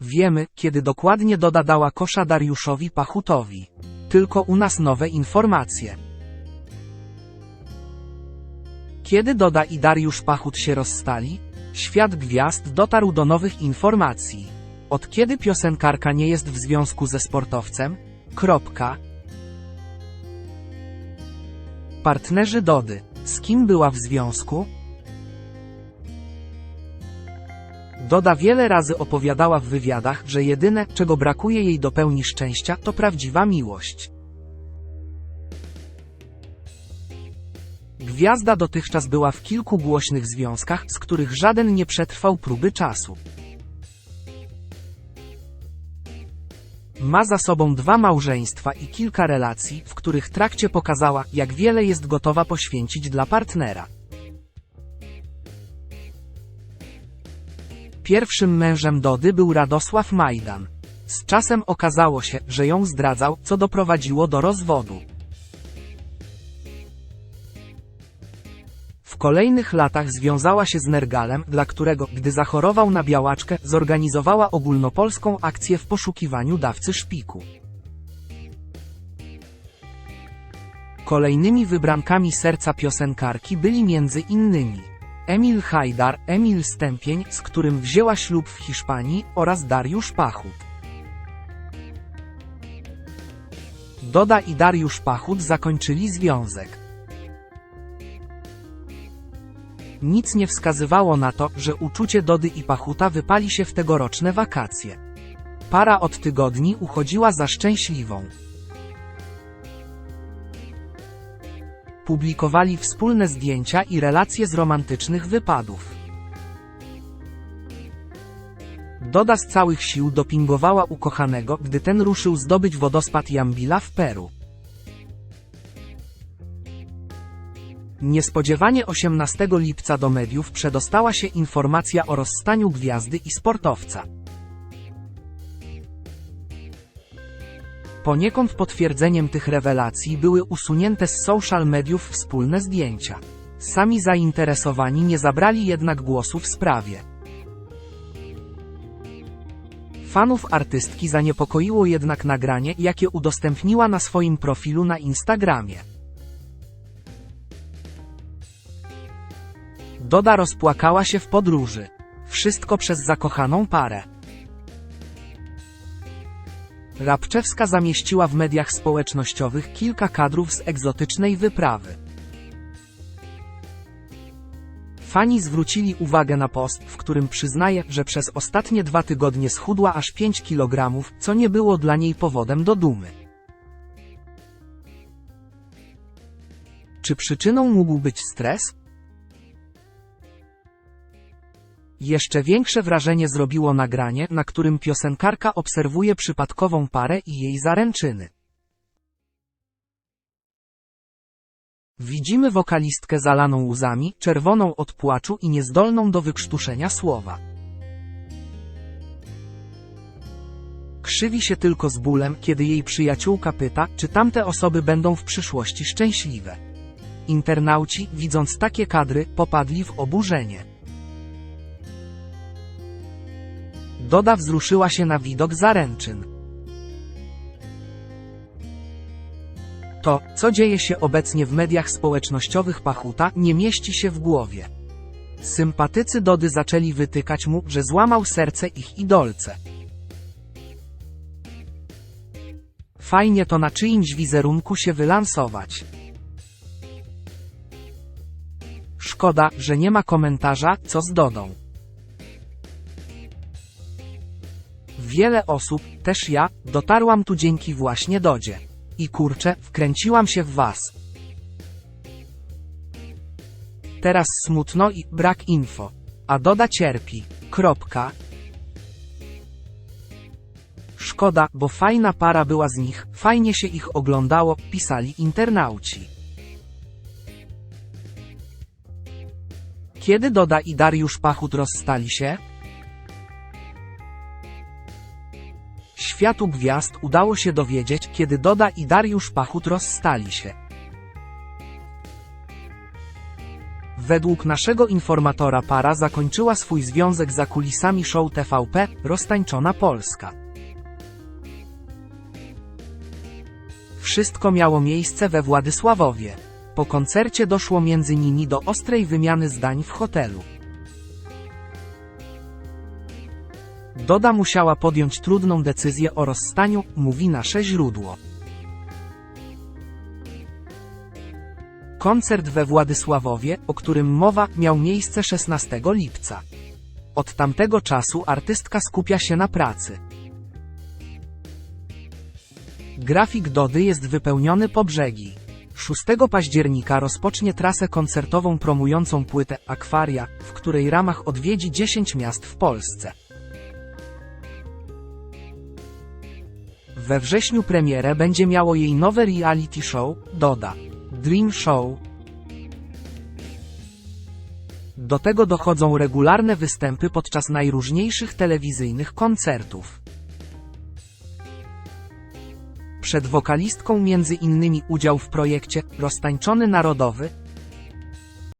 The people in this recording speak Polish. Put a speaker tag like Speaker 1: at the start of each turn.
Speaker 1: Wiemy, kiedy dokładnie Doda dała kosza Dariuszowi Pachutowi. Tylko u nas nowe informacje. Kiedy Doda i Dariusz Pachut się rozstali, świat gwiazd dotarł do nowych informacji. Od kiedy piosenkarka nie jest w związku ze sportowcem? Kropka. Partnerzy Dody. Z kim była w związku? Doda wiele razy opowiadała w wywiadach, że jedyne, czego brakuje jej do pełni szczęścia, to prawdziwa miłość. Gwiazda dotychczas była w kilku głośnych związkach, z których żaden nie przetrwał próby czasu. Ma za sobą dwa małżeństwa i kilka relacji, w których trakcie pokazała, jak wiele jest gotowa poświęcić dla partnera. Pierwszym mężem Dody był Radosław Majdan. Z czasem okazało się, że ją zdradzał, co doprowadziło do rozwodu. W kolejnych latach związała się z Nergalem, dla którego, gdy zachorował na białaczkę, zorganizowała ogólnopolską akcję w poszukiwaniu dawcy szpiku. Kolejnymi wybrankami serca piosenkarki byli między innymi Emil Hajdar, Emil Stępień, z którym wzięła ślub w Hiszpanii, oraz Dariusz Pachut. Doda i Dariusz Pachut zakończyli związek. Nic nie wskazywało na to, że uczucie Dody i Pachuta wypali się w tegoroczne wakacje. Para od tygodni uchodziła za szczęśliwą. Publikowali wspólne zdjęcia i relacje z romantycznych wypadów. Doda z całych sił dopingowała ukochanego, gdy ten ruszył zdobyć wodospad Jambila w Peru. Niespodziewanie 18 lipca do mediów przedostała się informacja o rozstaniu gwiazdy i sportowca. Poniekąd potwierdzeniem tych rewelacji były usunięte z social mediów wspólne zdjęcia. Sami zainteresowani nie zabrali jednak głosu w sprawie. Fanów artystki zaniepokoiło jednak nagranie, jakie udostępniła na swoim profilu na Instagramie. Doda rozpłakała się w podróży. Wszystko przez zakochaną parę. Rabczewska zamieściła w mediach społecznościowych kilka kadrów z egzotycznej wyprawy. Fani zwrócili uwagę na post, w którym przyznaje, że przez ostatnie dwa tygodnie schudła aż 5 kg, co nie było dla niej powodem do dumy. Czy przyczyną mógł być stres? Jeszcze większe wrażenie zrobiło nagranie, na którym piosenkarka obserwuje przypadkową parę i jej zaręczyny. Widzimy wokalistkę zalaną łzami, czerwoną od płaczu i niezdolną do wykrztuszenia słowa. Krzywi się tylko z bólem, kiedy jej przyjaciółka pyta, czy tamte osoby będą w przyszłości szczęśliwe. Internauci, widząc takie kadry, popadli w oburzenie. Doda wzruszyła się na widok zaręczyn. To, co dzieje się obecnie w mediach społecznościowych Pachuta, nie mieści się w głowie. Sympatycy Dody zaczęli wytykać mu, że złamał serce ich idolce. Fajnie to na czyimś wizerunku się wylansować. Szkoda, że nie ma komentarza, co z Dodą. Wiele osób, też ja, dotarłam tu dzięki właśnie Dodzie. I kurczę, wkręciłam się w was. Teraz smutno i brak info. A Doda cierpi. Kropka. Szkoda, bo fajna para była z nich, fajnie się ich oglądało, pisali internauci. Kiedy Doda i Dariusz Pachut rozstali się? Światu gwiazd udało się dowiedzieć, kiedy Doda i Dariusz Pachut rozstali się. Według naszego informatora para zakończyła swój związek za kulisami show TVP Roztańczona Polska. Wszystko miało miejsce we Władysławowie. Po koncercie doszło między nimi do ostrej wymiany zdań w hotelu. Doda musiała podjąć trudną decyzję o rozstaniu, mówi nasze źródło. Koncert we Władysławowie, o którym mowa, miał miejsce 16 lipca. Od tamtego czasu artystka skupia się na pracy. Grafik Dody jest wypełniony po brzegi. 6 października rozpocznie trasę koncertową promującą płytę Akwaria, w której ramach odwiedzi 10 miast w Polsce. We wrześniu premierę będzie miało jej nowe reality show, Doda. Dream Show. Do tego dochodzą regularne występy podczas najróżniejszych telewizyjnych koncertów. Przed wokalistką między innymi udział w projekcie Roztańczony Narodowy,